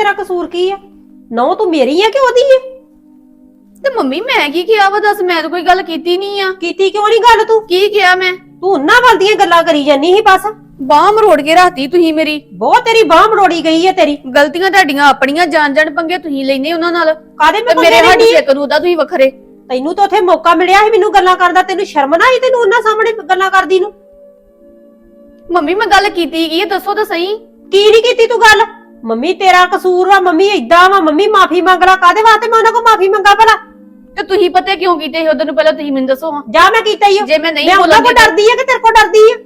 ਤੇਰਾ ਕਸੂਰ ਕੀ ਆ? ਨੌ ਤੂੰ ਮੇਰੀ ਆ ਕਿ ਉਹਦੀ ਆ? ਤੇ ਮੰਮੀ ਮੈਂ ਕੀ ਕਿਹਾ ਵਾ? ਦੱਸ ਮੈਂ ਤਾਂ ਕੋਈ ਗੱਲ ਕੀਤੀ ਨਹੀਂ ਆ। ਕੀਤੀ ਕਿਉਂ ਨਹੀਂ ਗੱਲ ਤੂੰ? ਕੀ ਕਿਹਾ ਮੈਂ? ਤੂੰ ਉਹਨਾਂ ਵੱਲ ਦੀਆਂ ਗੱਲਾਂ ਕਰੀ ਜਾਨੀ ਸੀ ਬਸ। ਬਾਹ ਮਰੋੜ ਕੇ ਰਾਤੀ ਤੁਸੀਂ ਮੇਰੀ। ਬਹੁਤ ਤੇਰੀ ਬਾਹ ਮਰੋੜੀ ਗਈ ਹੈ ਤੇਰੀ। ਗਲਤੀਆਂ ਤੁਹਾਡੀਆਂ ਆਪਣੀਆਂ ਜਾਣ ਜਾਣ ਪੰਗੇ ਤੁਸੀਂ ਲੈਨੇ ਉਹਨਾਂ ਨਾਲ। ਕਾਦੇ ਤੇ ਮੈਂ ਮੇਰੇ ਮੇਰੇ ਹੱਡ ਸੇ ਕਰੂ ਉਹਦਾ ਤੁਸੀਂ ਵੱਖਰੇ। ਤੈਨੂੰ ਤਾਂ ਉੱਥੇ ਮੌਕਾ ਮਿਲਿਆ ਸੀ ਮੈਨੂੰ ਗੱਲਾਂ ਕਰਨ ਦਾ ਤੈਨੂੰ ਸ਼ਰਮ ਨਾ ਆਈ ਤੈਨੂੰ ਉਹਨਾਂ ਸਾਹਮਣੇ ਗੱਲਾਂ ਕਰਦੀ ਨੂੰ? ਮੰਮੀ ਮੈਂ ਗੱਲ ਕੀਤੀ ਕੀ ਹੈ ਦੱਸੋ ਤਾਂ ਸਹੀ। ਕੀ ਨਹੀਂ ਕੀਤੀ ਤੂੰ ਗੱਲ? ਮੰਮੀ ਤੇਰਾ ਕਸੂਰ ਵਾ ਮੰਮੀ ਏਦਾਂ ਵਾ ਮੰਮੀ ਮਾਫੀ ਮੰਗ ਲਾ ਕਾਦੇ ਵਾਸਤੇ ਮੈਂ ਉਹਨਾਂ ਕੋਲ ਮਾਫੀ ਮੰਗਾ ਭਲਾ? ਤੇ ਤੁਸੀਂ ਪਤਾ ਕਿਉਂ ਕੀਤੇ ਸੀ? ਉਦੋਂ ਨੂੰ ਪਹਿਲਾਂ ਤੁਸੀਂ ਮੈਨੂੰ ਦੱਸੋ ਹਾਂ। ਜਾ ਮੈਂ ਕੀਤਾ ਹੀ। ਜੇ ਮੈਂ ਨਹੀਂ ਮੈਂ ਉਹਨਾਂ ਬੋਲਾਂਗੀ ਕੋਲ ਡਰਦੀ ਆ ਕਿ ਤੇਰੇ ਕੋਲ ਡਰਦੀ ਆ?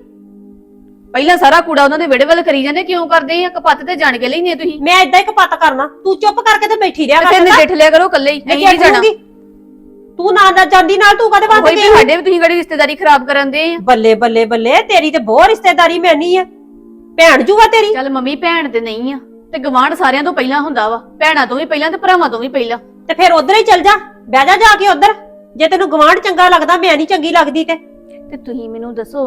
ਪਹਿਲਾਂ ਸਾਰਾ ਕੂੜਾ ਉਹਨਾਂ ਦੇ ਵਿੜੇ ਵੱਲ ਕਰੀ ਜਾਂਦੇ ਕਿਉਂ ਕਰਦੇ ਆ? ਕਪੱਤ ਤੇ ਜਾਣ ਕੇ ਲੈਨੇ ਤੁਸੀਂ। ਮੈਂ ਏਦਾਂ ਹੀ ਕਪੱਤ ਕਰਨਾ। ਤੂੰ ਚੁੱਪ ਕਰਕੇ ਤੇ ਬੈਠੀ ਰਿਹਾ ਤੇ ਕਰ ਨਿਜਟ ਲਿਆ ਕਰੋ ਇਕੱਲੇ ਹੀ ਨਹੀਂ ਕੀ ਜਾਣਾ। ਤੂੰ ਨਾ ਨਾ ਜਾਂਦੀ ਨਾਲ ਤੂੰ ਕਦੇ ਵਾਸਤੇ ਕੋਈ ਵੀ ਗਈ ਸਾਡੇ ਵੀ ਤੁਸੀਂ ਕਿਹੜੀ ਰਿਸ਼ਤੇਦਾਰੀ ਖਰਾਬ ਕਰਨ ਦੇ ਆ? ਬੱਲੇ ਬੱਲੇ ਬੱਲੇ ਤੇਰੀ ਤੇ ਬਹੁਤ ਰਿਸ਼ਤੇਦਾਰੀ ਮੈਨੀ ਆ। ਭੈਣ ਜੂਆ ਤੇਰੀ? ਚੱਲ ਮੰਮੀ ਭੈਣ ਤੇ ਨਹੀਂ ਆ। ਤੇ ਗਵਾਂਢ ਸਾਰਿਆਂ ਤੋਂ ਪਹਿਲਾਂ ਹੁੰਦਾ ਵਾ ਭੈਣਾਂ ਤੋਂ ਵੀ ਪਹਿਲਾਂ ਤੇ ਭਰਾਵਾਂ ਤੋਂ ਵੀ ਪਹਿਲਾਂ। ਤੇ ਫਿਰ ਉਧਰ ਹੀ ਚੱਲ ਜਾ ਬਹਿ ਜਾ ਜਾ ਕੇ ਉਧਰ। ਜੇ ਤੈਨੂੰ ਗਵਾਂਢ ਚੰਗਾ ਲੱਗਦਾ ਮੈਂ ਨਹੀਂ ਚੰਗੀ ਲੱਗਦੀ ਤੇ। ਤੇ ਤੁਸੀਂ ਮੈਨੂੰ ਦੱਸੋ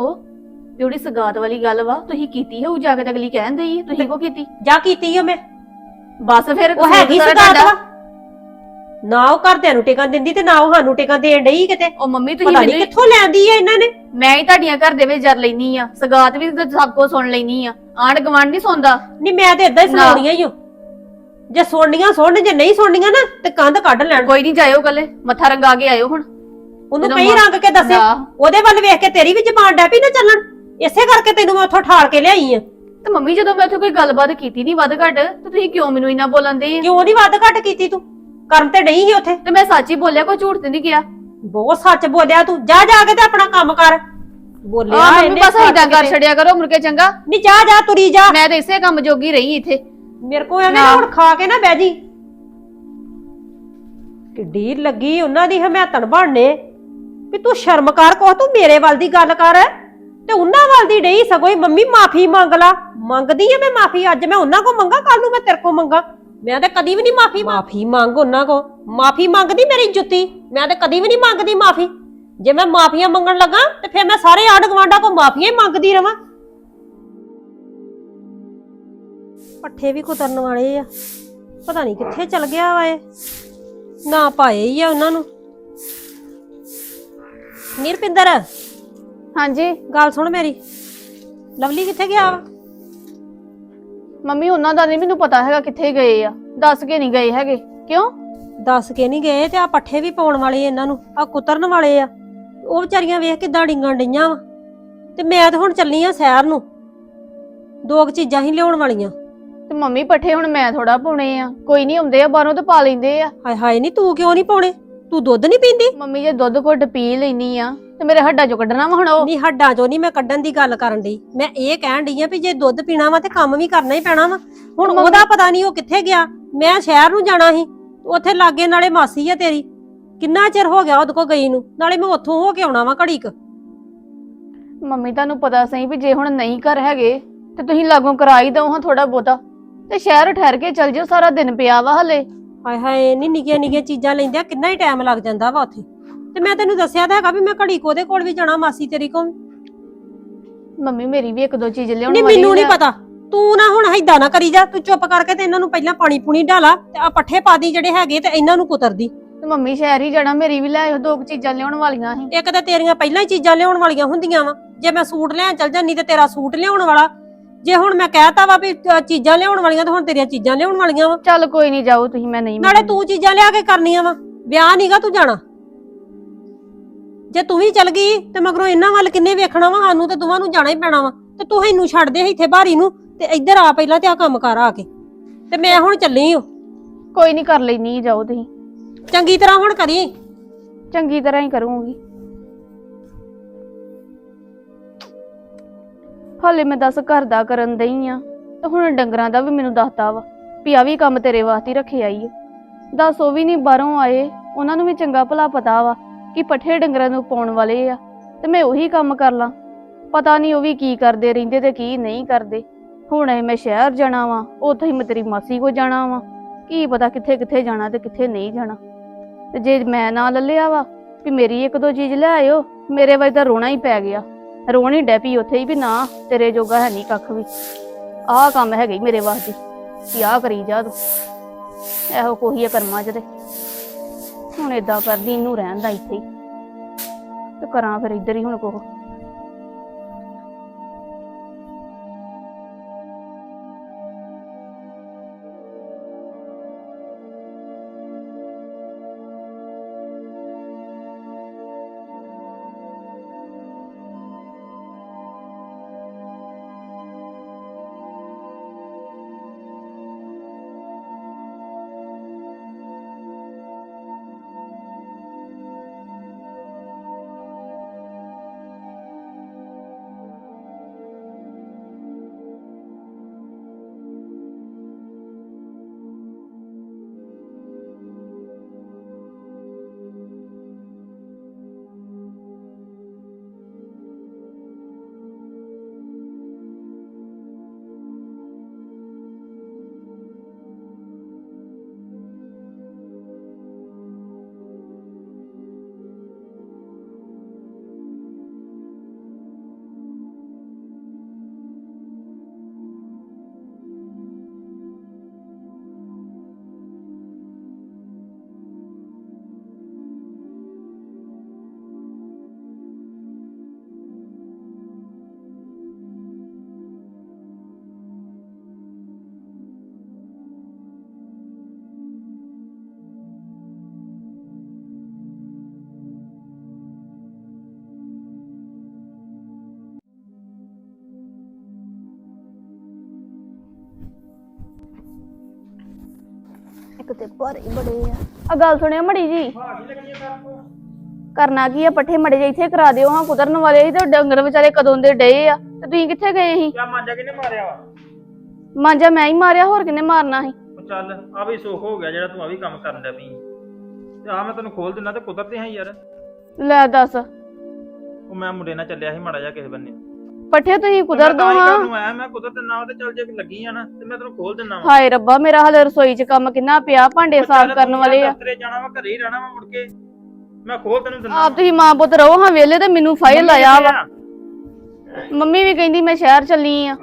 ਜਿਹੜੀ ਸਗਾਤ ਵਾਲੀ ਗੱਲ ਵਾ ਤੁਸੀਂ ਕੀਤੀ ਹੋਊ ਜਾ ਕੇ ਤਾਂ ਅਗਲੀ ਕਹਿੰਦੇ ਹੀ ਤੁਸੀਂ ਕੋ ਕੀਤੀ? ਜਾ ਕੀਤੀ ਓ ਮੈਂ। ਬਸ ਫਿਰ ਉਹ ਹੈਗੀ ਸਗਾਤ। ਵਾ। ਨਾ ਉਹ ਘਰਦਿਆਂ ਨੂੰ ਟਿਕਣ ਦਿੰਦੀ ਤੇ ਨਾ ਉਹ ਸਾਨੂੰ ਟਿਕਣ ਦੇਣ ਡਈ ਕਿਤੇ। ਉਹ ਮੰਮੀ ਤੁਸੀਂ ਪਤਾ ਨਹੀਂ ਮੈਨੂੰ ਕਿੱਥੋਂ ਲੈਂਦੀ ਆ ਇਹਨਾਂ ਨੇ। ਮੈਂ ਹੀ ਤੁਹਾਡੀਆਂ ਘਰ ਦੇ ਵਿੱਚ ਜਰ ਲੈਨੀ ਆ। ਸਗਾਤ ਵੀ ਤਾਂ ਸਭ ਕੋ ਸੁਣ ਲੈਨੀ ਆ। ਆਂਢ ਗਵਾਂਢ ਨਹੀਂ ਸੁਣਦਾ। ਨਹੀਂ ਮੈਂ ਤੇ ਇਦਾਂ ਹੀ ਨਾ। ਸੁਣਾਉਣੀਆਂ ਹੀ ਓ। ਜੇ ਸੁਣਨੀਆਂ ਸੁਣਨ ਜੇ ਨਹੀਂ ਸੁਣਨੀਆਂ ਨਾ ਤੇ ਕੰਧ ਕੱਢ ਲੈਣ। ਕੋਈ ਨਹੀਂ ਜਾਇਓ ਕੱਲੇ ਮੱਥਾ ਰੰਗਾ ਕੇ ਆਇਓ ਹੁਣ। ਉਹਨੂੰ ਜਦੋਂ ਕਈ ਮਾਂ- ਰੰਗ ਕੇ ਦੱਸੇ। ਨਾ। ਉਹਦੇ ਵੱਲ ਵੇਖ ਕੇ ਤੇਰੀ ਵੀ ਜ਼ਬਾਨ ਡੈ ਪਈ ਨਾ ਚੱਲਣ। ਇਸੇ ਕਰਕੇ ਤੈਨੂੰ ਮੈਂ ਉੱਥੋਂ ਠਾਲ ਕੇ ਲਿਆਈ ਆ। ਤੇ ਮੰਮੀ ਜਦੋਂ ਮੈਂ ਉੱਥੇ ਕੋਈ ਗੱਲਬਾਤ ਕੀਤੀ ਨਹੀਂ ਵੱਧ ਘੱਟ ਤੇ ਤੁਸੀਂ ਕਿਉਂ ਮੈਨੂੰ ਇੰਨਾ ਬੋਲਣਦੇ ਆ? ਕਿਉਂ ਨਹੀਂ ਵੱਧ ਘੱਟ ਕੀਤੀ ਤੂੰ? ਕਰਨ ਤੇ ਨਹੀਂ ਸੀ ਉੱਥੇ? ਤੇ ਮੈਂ ਸੱਚ ਹੀ ਬੋਲਿਆ ਕੋਈ ਝੂਠ ਤੇ ਨਹੀਂ ਕਿਹਾ? ਬਹੁਤ ਸੱਚ ਬੋਲਿਆ ਤੂੰ। ਜਾ ਜਾ ਕੇ ਤੇ ਆਪਣਾ ਕੰਮ ਕਰ। ਬੋਲਿਆ ਆ ਮੰਮੀ ਬਸ ਇਦਾਂ ਕਰ। ਛੜਿਆ ਕਰੋ ਮੁੜ ਕੇ ਚੰਗਾ। ਨਹੀਂ ਜਾ ਜਾ ਤੁਰੀ ਜਾ। ਮੈਂ ਤਾਂ ਇਸੇ ਕੰਮ ਜੋਗੀ ਰਹੀ ਇੱਥੇ। ਮੇਰੇ ਕੋ ਐਵੇਂ ਨਾ। ਹੁਣ ਖਾ ਕੇ ਨਾ ਬਹਿ ਜੀ। ਕਿੱਡੀ ਲੱਗੀ ਉਹਨਾਂ ਦੀ ਹਮੈਤਣ ਬਣਨੇ। ਵੀ ਤੂੰ ਸ਼ਰਮ ਕਰ ਕੋ ਤੂੰ ਮੇਰੇ ਵੱਲ ਦੀ ਗੱਲ ਕਰ। ਤੇ ਉਹਨਾਂ ਵੱਲ ਦੀ ਡਈ ਸਗੋਂ ਹੀ ਮੰਮੀ ਮਾਫੀ ਮੰਗ ਲਾ। ਮੰਗਦੀ ਆ ਮੈਂ ਮਾਫੀ ਅੱਜ ਮੈਂ ਉਹਨਾਂ ਕੋ ਮੰਗਾ ਕੱਲ ਨੂੰ ਮੈਂ ਤੇਰੇ ਕੋ ਮੰਗਾ। ਮੈਂ ਤਾਂ ਕਦੀ ਵੀ ਨਹੀਂ ਮਾਫੀ ਮਾਫੀ ਮੰਗ ਉਹਨਾਂ ਕੋ ਮਾਫੀ ਮੰਗਦੀ ਮੇਰੀ ਜੁੱਤੀ। ਮੈਂ ਤਾਂ ਕਦੀ ਵੀ ਨਹੀਂ ਮੰਗਦੀ ਮਾਫੀ। ਜੇ ਮੈਂ ਮਾਫੀਆਂ ਮੰਗਣ ਲੱਗਾ ਤੇ ਫਿਰ ਮੈਂ ਸਾਰੇ ਆਂਢ ਗੁਆਂਢਾਂ ਕੋ ਮਾਫੀਆਂ ਹੀ ਮੰਗਦੀ ਰਵਾਂ। ਪੱਠੇ ਵੀ ਕੁਤਰਨ ਵਾਲੇ ਆ। ਪਤਾ ਨਹੀਂ ਕਿੱਥੇ ਚਲ ਗਿਆ ਵਾ ਇਹ। ਨਾ ਪਾਏ ਹੀ ਆ ਉਹਨਾਂ ਨੂੰ। ਨਿਰਪਿੰਦਰ ਹਾਂਜੀ। ਗੱਲ ਸੁਣ ਮੇਰੀ। ਲਵਲੀ ਕਿੱਥੇ ਗਿਆ ਵਾ? ਮੰਮੀ ਉਹਨਾਂ ਦਾ ਨਹੀਂ ਮੈਨੂੰ ਪਤਾ ਹੈਗਾ ਕਿੱਥੇ ਗਏ ਆ। ਦੱਸ ਕੇ ਨਹੀਂ ਗਏ ਹੈਗੇ। ਕਿਉਂ? ਦੱਸ ਕੇ ਨਹੀਂ ਗਏ ਤੇ ਆ ਪੱਠੇ ਵੀ ਪਾਉਣ ਵਾਲੇ ਇਹਨਾਂ ਨੂੰ ਆ ਕੁਤਰਨ ਵਾਲੇ ਆ। ਉਹ ਵਿਚਾਰੀਆਂ ਵੇਖ ਕਿਦਾਂ ਡਿੰਗਣ ਡਈਆਂ ਵਾ। ਤੇ ਮੈਂ ਤਾਂ ਹੁਣ ਚੱਲੀ ਆ ਸ਼ਹਿਰ ਨੂੰ। ਦੋ ਕੁ ਚੀਜ਼ਾਂ ਹੀ ਲਿਆਉਣ ਵਾਲੀਆਂ। ਤੇ ਮੰਮੀ ਪੱਠੇ ਹੁਣ ਮੈਂ ਥੋੜਾ ਪਾਉਣੇ ਆ। ਕੋਈ ਨਹੀਂ ਆਉਂਦੇ ਆ ਬਾਹਰੋਂ ਤੇ ਪਾ ਲੈਂਦੇ ਆ। ਹਾਏ ਹਾਏ ਨਹੀਂ ਤੂੰ ਕਿਉਂ ਨਹੀਂ ਪਾਉਣੇ? ਤੂੰ ਦੁੱਧ ਨਹੀਂ ਪੀਂਦੀ? ਮੰਮੀ ਜੇ ਦੁੱਧ ਘੁੱਟ ਪੀ ਲੈਣੀ ਆ ਤੇ ਮੇਰੇ ਹੱਡਾਂ ਚੋਂ ਕੱਢਣਾ ਵਾ ਹੁਣ ਉਹ। ਨਹੀਂ ਹੱਡਾਂ ਚੋਂ ਨਹੀਂ ਮੈਂ ਕੱਢਣ ਦੀ ਗੱਲ ਕਰਨ ਡਈ। ਮੈਂ ਇਹ ਕਹਿਣ ਡਈ ਆ ਵੀ ਜੇ ਦੁੱਧ ਪੀਣਾ ਵਾ ਤੇ ਕੰਮ ਵੀ ਕਰਨਾ ਹੀ ਪੈਣਾ ਵਾ। ਹੁਣ ਉਹਦਾ ਪਤਾ ਨਹੀਂ ਉਹ ਕਿੱਥੇ ਗਿਆ। ਮੈਂ ਸ਼ਹਿਰ ਨੂੰ ਜਾਣਾ ਸੀ। ਉੱਥੇ ਲਾਗੇ ਨਾਲੇ ਮਾਸੀ ਆ ਤੇਰੀ। ਕਿੰਨਾ ਚਿਰ ਹੋ ਗਿਆ ਉਹਦੇ ਕੋ ਗਈ ਨੂੰ? ਨਾਲੇ ਮੈਂ ਉੱਥੋਂ ਹੋ ਕੇ ਆਉਣਾ ਵਾ ਘੜੀ ਕ ਮੰਮੀ ਤੁਹਾਨੂੰ ਪਤਾ ਸਹੀ ਵੀ ਜੇ ਹੁਣ ਨਹੀਂ ਘਰ ਹੈਗੇ ਤੇ ਤੁਸੀਂ ਲਾਗੋਂ ਕਰਾ ਹੀ ਦਓ ਹਾਂ ਥੋੜਾ ਬਹੁਤਾ। ਤੇ ਸ਼ਹਿਰ ਠਹਿਰ ਕੇ ਚੱਲ ਜਿਓ ਸਾਰਾ ਦਿਨ ਪਿਆ ਵਾ ਹਲੇ। ਹਾਏ ਹਾਏ ਨਹੀਂ ਨਿੱਕੀਆਂ ਨਿੱਕੀਆਂ ਚੀਜ਼ਾਂ ਲੈਂਦਿਆਂ ਕਿੰਨਾ ਹੀ ਟਾਈਮ ਲੱਗ ਜਾਂਦਾ ਵਾ ਉੱਥੇ। ਤੇ ਮੈਂ ਤੈਨੂੰ ਦੱਸਿਆ ਤਾਂ ਹੈਗਾ ਵੀ ਮੈਂ ਘੜੀ ਕੋ ਉਹਦੇ ਕੋਲ ਵੀ ਜਾਣਾ ਮਾਸੀ ਤੇਰੀ ਕੋਲ। ਮੰਮੀ ਮੇਰੀ ਵੀ ਇੱਕ ਦੋ ਚੀਜ਼ ਲਿਆਉਣ ਨਹੀਂ ਵਾਲੀ ਮੈਨੂੰ ਨਹੀਂ। ਪਤਾ। ਤੂੰ ਨਾ ਹੁਣ ਏਦਾਂ ਨਾ ਕਰੀ ਜਾ ਤੂੰ ਚੁੱਪ ਕਰਕੇ ਤੇ ਇਹਨਾਂ ਨੂੰ ਪਹਿਲਾਂ ਪਾਣੀ ਪੂਣੀ ਢਾਲਾ ਤੇ ਆ ਪੱਠੇ ਪਾ ਦੀ ਜਿਹੜੇ ਹੈਗੇ ਤੇ ਇਹਨਾਂ ਨੂੰ ਕੁਤਰਦੀ। ਤੇ ਮੰਮੀ ਸ਼ਹਿਰ ਹੀ ਜਾਣਾ ਮੇਰੀ ਵੀ ਲੈ ਆਇਓ ਦੋ ਕੁ ਚੀਜ਼ਾਂ ਲਿਆਉਣ ਵਾਲੀਆਂ ਸੀ। ਇੱਕ ਤਾਂ ਤੇਰੀਆਂ ਪਹਿਲਾਂ ਹੀ ਚੀਜ਼ਾਂ ਲਿਆਉਣ ਵਾਲੀਆਂ ਹੁੰਦੀਆਂ ਵਾ। ਜੇ ਮੈਂ ਸੂਟ ਲੈਣ ਚੱਲ ਜਾਂਦੀ ਤੇ ਤੇਰਾ ਸੂਟ ਲਿਆਉਣ ਵਾਲਾ। ਜੇ ਹੁਣ ਮੈਂ ਕਹਿਤਾ ਵਾ ਵੀ ਅ, ਚੀਜ਼ਾਂ ਲਿਆਉਣ ਵਾਲੀਆਂ ਤਾਂ ਹੁਣ ਤੇਰੀਆਂ ਚੀਜ਼ਾਂ ਲਿਆਉਣ ਵਾਲੀਆਂ ਵਾ। ਚੱਲ ਕੋਈ ਨਹੀਂ ਜਾਓ ਤੁਸੀਂ ਮੈਂ ਨਹੀਂ ਨਾਲੇ ਤੂੰ ਚੀਜ਼ਾਂ ਲਿਆ ਕੇ ਕਰਨੀਆਂ ਵਾ। ਵਿਆਹ ਨਹੀਂਗਾ ਤੂੰ ਜਾਣਾ। ਜੇ ਤੂੰ ਵੀ ਚੱਲ ਗਈ ਤੇ ਮਗਰੋਂ ਇਹਨਾਂ ਵੱਲ ਕਿੰਨੇ ਵੇਖਣਾ ਵਾ ਸਾਨੂੰ ਤੇ ਦੋਵਾਂ ਨੂੰ ਜਾਣਾ ਹੀ ਪੈਣਾ ਵਾ। ਤੇ ਤੂੰ ਇਹਨੂੰ ਛੱਡ ਦੇ ਇੱਥੇ ਬਾਰੀ ਨੂੰ ਤੇ ਇੱਧਰ ਆ ਪਹਿਲਾਂ ਤੇ ਆ ਕੰਮ ਕਰ ਆ ਕੇ। ਤੇ ਮੈਂ ਹੁਣ ਚੱਲੀ ਓ ਕੋਈ ਨਹੀਂ ਕਰ ਲੈਣੀ ਜਾਓ ਤੁਸੀਂ। ਚੰਗੀ ਤਰ੍ਹਾਂ ਹੁਣ ਕਰੀ। ਚੰਗੀ ਤਰ੍ਹਾਂ ਹੀ ਕਰੂੰਗੀ। ਹਾਲੇ ਮੈਂ ਦੱਸ ਘਰ ਦਾ ਕਰਨ ਦਈ ਆ ਤੇ ਹੁਣ ਡੰਗਰਾਂ ਦਾ ਵੀ ਮੈਨੂੰ ਦੱਸਤਾ ਵਾ ਵੀ ਆ ਵੀ ਕੰਮ ਤੇਰੇ ਵਾਸਤੇ ਹੀ ਰੱਖਿਆ ਈ ਓ। ਦੱਸ ਉਹ ਵੀ ਨਹੀਂ ਬਾਹਰੋਂ ਆਏ ਉਹਨਾਂ ਨੂੰ ਵੀ ਚੰਗਾ ਭਲਾ ਪਤਾ ਵਾ ਕਿ ਪੱਠੇ ਡੰਗਰਾਂ ਨੂੰ ਪਾਉਣ ਵਾਲੇ ਆ, ਤੇ ਮੈਂ ਉਹੀ ਕੰਮ ਕਰ ਲਾਂ। ਪਤਾ ਨਹੀਂ ਉਹ ਵੀ ਕੀ ਕਰਦੇ ਰਹਿੰਦੇ ਤੇ ਕੀ ਨਹੀਂ ਕਰਦੇ। ਹੁਣ ਇਹ ਮੈਂ ਸ਼ਹਿਰ ਜਾਣਾ ਵਾ, ਉੱਥੇ ਹੀ ਮੈਂ ਤੇਰੀ ਮਾਸੀ ਕੋ ਜਾਣਾ ਵਾ। ਕੀ ਪਤਾ ਕਿੱਥੇ ਕਿੱਥੇ ਜਾਣਾ ਤੇ ਕਿੱਥੇ ਨਹੀਂ ਜਾਣਾ। ਤੇ ਜੇ ਮੈਂ ਨਾ ਲੱਲਿਆ ਵਾ, ਵੀ ਮੇਰੀ ਇੱਕ ਦੋ ਚੀਜ਼ ਲੈ ਆਇਓ, ਮੇਰੇ ਵਾਈ ਤਾਂ ਰੋਣਾ ਹੀ ਪੈ ਗਿਆ। ਰੋਣੀ ਡੈ ਪਈ ਉੱਥੇ ਹੀ ਵੀ ਨਾ, ਤੇਰੇ ਜੋਗਾ ਹੈ ਨਹੀਂ ਕੱਖ ਵੀ। ਆਹ ਕੰਮ ਹੈਗਾ ਮੇਰੇ ਵਾਸਤੇ ਕਿ ਆਹ ਕਰੀ ਜਾ ਤੂੰ। ਇਹੋ ਕੋਈ ਆ ਕਰਮਾਂ ਚ ਤੇ। ਹੁਣ ਏਦਾਂ ਕਰਦੀ, ਇਹਨੂੰ ਰਹਿਣ ਦਾ ਇੱਥੇ ਹੀ। ਤੇ ਕਰਾਂ ਫਿਰ ਇੱਧਰ ਹੀ ਹੁਣ ਕੋਹ ਇੱਕ ਤੇ ਭਾਰੇ ਬੜੇ ਆ। ਆ ਗੱਲ ਸੁਣਿਓ ਮੜੀ ਜੀ। ਕਰਨਾ ਕੀ ਆ ਪੱਠੇ ਮੜੇ ਜੇ ਇੱਥੇ ਕਰਾ ਦਿਓ ਹਾਂ ਕੁਤਰਨ ਵਾਲੇ ਸੀ ਤੇ ਡੰਗਰ ਵਿਚਾਰੇ ਕਦੋਂ ਦੇ ਡਏ ਆ। ਤੇ ਤੁਸੀਂ ਕਿੱਥੇ ਗਏ ਸੀ? ਕਿਆ ਮਾਂਜਾ ਕਿਨੇ ਮਾਰਿਆ ਵਾ? ਮਾਂਜਾ ਮੈਂ ਹੀ ਮਾਰਿਆ ਹੋਰ ਕਿੰਨੇ ਮਾਰਨਾ ਸੀ? ਉਹ ਚੱਲ ਆ ਵੀ ਸੁੱਖ ਹੋ ਗਿਆ ਜਿਹੜਾ ਤੂੰ ਆ ਵੀ ਕੰਮ ਕਰਨ ਦਾ ਪਈ ਤੇ ਆ ਮੈਂ ਤੈਨੂੰ ਖੋਲ ਦਿੰਦਾ ਤੇ ਕੁਦਰਤੀ ਹਾਂ ਯਾਰ। ਲੈ ਦੱਸ। ਉਹ ਮੈਂ ਮੁੰਡੇ ਨਾਲ ਚੱਲਿਆ ਸੀ ਮਾੜਾ ਜਿਹਾ ਕਿਸੇ ਬੰਨੇ। ਪੱਠੇ ਤੁਸੀਂ ਕੁਦਰ ਦੋ ਹਾਂ। ਨੂੰ ਆਇਆ ਮੈਂ ਕੁਦਰ ਦਿੰਦਾ ਤੇ ਚੱਲ ਜੇ ਲੱਗੀ ਆ ਨਾ ਤੇ ਮੈਂ ਤੈਨੂੰ ਖੋਲ ਦਿੰਦਾ ਵਾ। ਹਾਏ ਰੱਬਾ ਮੇਰਾ ਹਲੇ ਰਸੋਈ 'ਚ ਕੰਮ ਕਿੰਨਾ ਪਿਆ ਭਾਂਡੇ ਸਾਫ਼ ਕਰਨ ਵਾਲੇ ਆ। ਦਫ਼ਤਰੇ ਜਾਣਾ ਵਾ ਘਰੇ ਹੀ ਰਹਿਣਾ ਵਾ ਮੁੜ ਕੇ। ਮੈਂ ਖੋਲ ਤੈਨੂੰ ਦਿੰਦਾ ਆਪ ਤੁਸੀਂ ਮਾਂ ਪੁੱਤ ਰਹੋ ਹਾਂ ਵੇਲੇ ਤੇ ਮੈਨੂੰ ਫਾਈਲ ਆਇਆ ਵਾ। ਮੰਮੀ ਵੀ ਕਹਿੰਦੀ ਮੈਂ ਸ਼ਹਿਰ ਚੱਲੀ ਆ।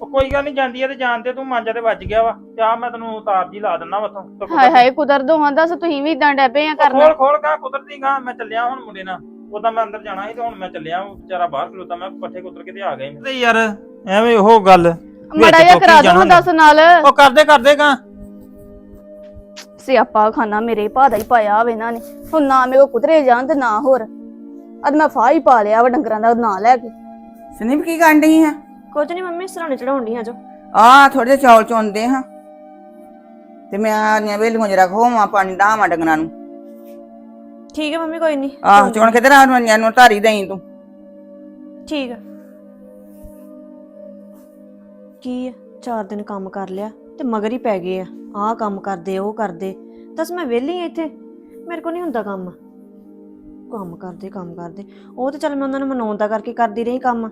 ਉਹ ਕੋਈ ਗੱਲ ਨਹੀਂ ਜਾਂਦੀ ਆ ਤੇ ਜਾਣਦੇ ਤੂੰ ਮਾਂਜਾ ਤੇ ਵੱਜ ਗਿਆ ਵਾ। ਤੇ ਆ ਮੈਂ ਤੈਨੂੰ ਉਤਾਰ ਜੀ ਲਾ ਦਿੰਦਾ ਵਾ ਤੋਂ ਹਾਏ ਹਾਏ ਕੁਦਰ ਦੋ ਹਾਂ ਦੱਸ ਤੁਸੀਂ ਵੀ ਇਦਾਂ ਡੈਪੇ ਆ ਕਰਨਾ ਖੋਲ ਖੋਲ ਗਾ ਕੁਦਰਤੀ ਗਾ ਮੈਂ ਚੱਲਿਆ ਹੁਣ ਮੁੰਡੇ ਨਾਲ। ਉਦਾਂ ਮੈਂ ਅੰਦਰ ਜਾਣਾ ਸੀ ਤੇ ਹੁਣ ਮੈਂ ਚੱਲਿਆ ਉਹ ਵਿਚਾਰਾ ਬਾਹਰ ਖਲੋਤਾ ਮੈਂ ਪੱਠੇ ਕੁਤਰ ਕੇ ਤੇ ਆ ਗਏ ਤੇ ਯਾਰ ਐਵੇਂ ਉਹ ਗੱਲ ਮੜਾ ਜਿਹਾ ਕਰਾ ਦੋ ਦੱਸ ਨਾਲ। ਉਹ ਕਰਦੇ ਕਰਦੇ ਗਾ। ਸਿਆਪਾ ਖਾਨਾ ਮੇਰੇ ਭਾ ਦਾ ਹੀ ਪਾਇਆ ਹੋਵੇ ਇਹਨਾਂ ਨੇ। ਹੁਣ ਨਾ ਮੇਰੇ ਕੋ ਕੁਤਰੇ ਜਾਣ ਤੇ ਨਾ ਹੋਰ। ਅੱਜ ਮੈਂ ਫਾਹ ਹੀ ਪਾ ਲਿਆ ਵਾ ਡੰਗਰਾਂ ਦਾ ਨਾਂ ਲੈ ਕੇ। ਸੰਦੀਪ ਕੀ ਕਰਨ ਡਈ ਆ? ਕੁਝ ਨਹੀਂ ਮੰਮੀ ਸਰਾਣੇ ਚੜਾਉਣੀ ਆ ਜੋ। ਆ ਥੋੜੇ ਜਿਹੇ ਚੌਲ ਚੋਂਦੇ ਹਾਂ। ਤੇ ਮੈਂ ਆਨੀਆਂ ਵੇਲੀਆਂ ਜਰਾ ਖੋਵਾਂ ਪਾਣੀ ਡਾਵਾਂ ਡੰਗਰਾਂ ਨੂੰ। ਠੀਕ ਹੈ ਮੰਮੀ ਕੋਈ ਨਹੀਂ। ਆਹ ਚੋਣ ਕਿਤੇ ਰਾਤ ਨੂੰ ਨੂੰ ਧਾਰੀ ਦੇਈ ਤੂੰ। ਠੀਕ ਆ ਕੀ ਆ ਚਾਰ ਦਿਨ ਕੰਮ ਕਰ ਲਿਆ ਤੇ ਮਗਰ ਹੀ ਪੈ ਗਏ ਆ। ਆਹ ਕੰਮ ਕਰਦੇ ਉਹ ਕਰਦੇ। ਦੱਸ ਮੈਂ ਵਿਹਲੀ ਆ ਇੱਥੇ। ਮੇਰੇ ਕੋਲ ਨਹੀਂ ਹੁੰਦਾ ਕੰਮ। ਕੰਮ ਕਰਦੇ ਕੰਮ ਕਰਦੇ। ਉਹ ਤੇ ਚੱਲ ਮੈਂ ਉਹਨਾਂ ਨੂੰ ਮਨਾਉਣ ਦਾ ਕਰਕੇ ਕਰਦੀ ਰਹੀ ਕੰਮ।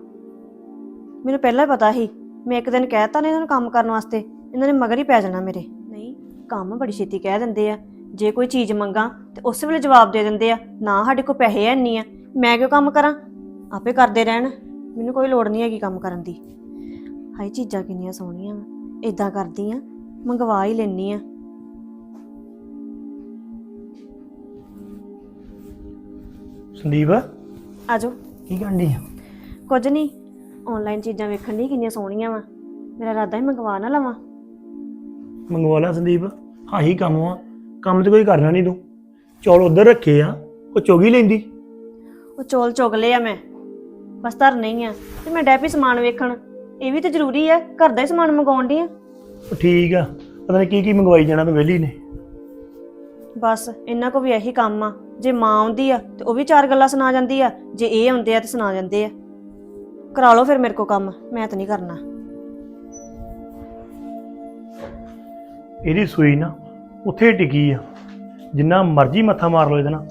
ਮੈਨੂੰ ਪਹਿਲਾਂ ਹੀ ਪਤਾ ਸੀ ਮੈਂ ਇੱਕ ਦਿਨ ਕਹਿਤਾ ਨੇ ਇਹਨਾਂ ਨੂੰ ਕੰਮ ਕਰਨ ਵਾਸਤੇ। ਇਹਨਾਂ ਨੇ ਮਗਰ ਹੀ ਪੈ ਜਾਣਾ ਮੇਰੇ। ਨਹੀਂ ਕੰਮ ਬੜੀ ਛੇਤੀ ਕਹਿ ਦਿੰਦੇ ਆ। ਜੇ ਕੋਈ ਚੀਜ਼ ਮੰਗਾ ਤੇ ਉਸੇ ਵੇਲੇ ਜਵਾਬ ਦੇ ਦਿੰਦੇ ਆ ਨਾ ਸਾਡੇ ਕੋਲ ਪੈਸੇ ਹੈ ਨਹੀਂ ਆ ਮੈਂ ਕਿਉਂ ਕੰਮ ਕਰਾਂ? ਆਪੇ ਕਰਦੇ ਰਹਿਣ ਮੈਨੂੰ ਕੋਈ ਲੋੜ ਨਹੀਂ ਹੈਗੀ ਕੰਮ ਕਰਨ ਦੀ। ਹਾਈ ਚੀਜ਼ਾਂ ਕਿੰਨੀਆਂ ਸੋਹਣੀਆਂ ਵਾ ਇਦਾਂ ਕਰਦੀ ਆ ਮੰਗਵਾ ਹੀ ਲੈਣੀ ਆ। ਸੰਦੀਪ? ਆਜੋ। ਕੀ ਕਰਨੀ ਆ? ਕੁਝ ਨਹੀਂ ਆਨਲਾਈਨ ਚੀਜ਼ਾਂ ਵੇਖਣ ਦੀ ਕਿੰਨੀਆਂ ਸੋਹਣੀਆਂ ਵਾ। ਮੇਰਾ ਇਰਾਦਾ ਹੀ ਮੰਗਵਾ ਨਾ ਲਵਾਂ। ਮੰਗਵਾ ਲਾ ਸੰਦੀਪ ਆਹੀ ਕੰਮ ਆ ਕੰਮ ਤੇ ਕੋਈ ਕਰਨਾ ਨਹੀਂ ਤੂੰ। ਚੌਲ ਉਧਰ ਰੱਖੇ ਆ ਉਹ ਚੋਗੀ ਲੈਂਦੀ? ਉਹ ਚੋਲ ਚੁਗ ਲਏ ਆ ਮੈਂ। ਬਸ ਧਰ ਨਹੀਂ ਆ ਤੇ ਮੈਂ ਡੈਪੀ ਸਮਾਨ ਵੇਖਣ। ਇਹ ਵੀ ਤਾਂ ਜ਼ਰੂਰੀ ਆ ਘਰ ਦਾ ਹੀ ਸਮਾਨ ਮੰਗਾਉਣ ਦੀ ਆ। ਉਹ ਠੀਕ ਆ ਪਤਾ ਨਹੀਂ ਕੀ ਕੀ ਮੰਗਵਾਈ ਜਾਣਾ ਤੂੰ ਵਿਹਲੀ ਨੇ। ਬਸ ਇਹਨਾਂ ਕੋ ਵੀ ਇਹੀ ਕੰਮ ਆ ਜੇ ਮਾਂ ਆਉਂਦੀ ਆ ਤੇ ਉਹ ਵੀ ਚਾਰ ਗੱਲਾਂ ਸੁਣਾ ਜਾਂਦੀ ਆ ਜੇ ਇਹ ਆਉਂਦੇ ਆ ਤੇ ਸੁਣਾ ਜਾਂਦੇ ਆ। ਕਰਾ ਲਓ ਫਿਰ ਮੇਰੇ ਕੋ ਕੰਮ ਮੈਂ ਤਾਂ ਨਹੀਂ ਕਰਨਾ। ਇਹਦੀ ਸੂਈ ਨਾ ਉੱਥੇ ਟਿਕੀ ਆ। ਜਿੰਨਾ ਮਰਜ਼ੀ ਮੱਥਾ ਮਾਰ ਲਓ ਇਹਦੇ ਨਾਲ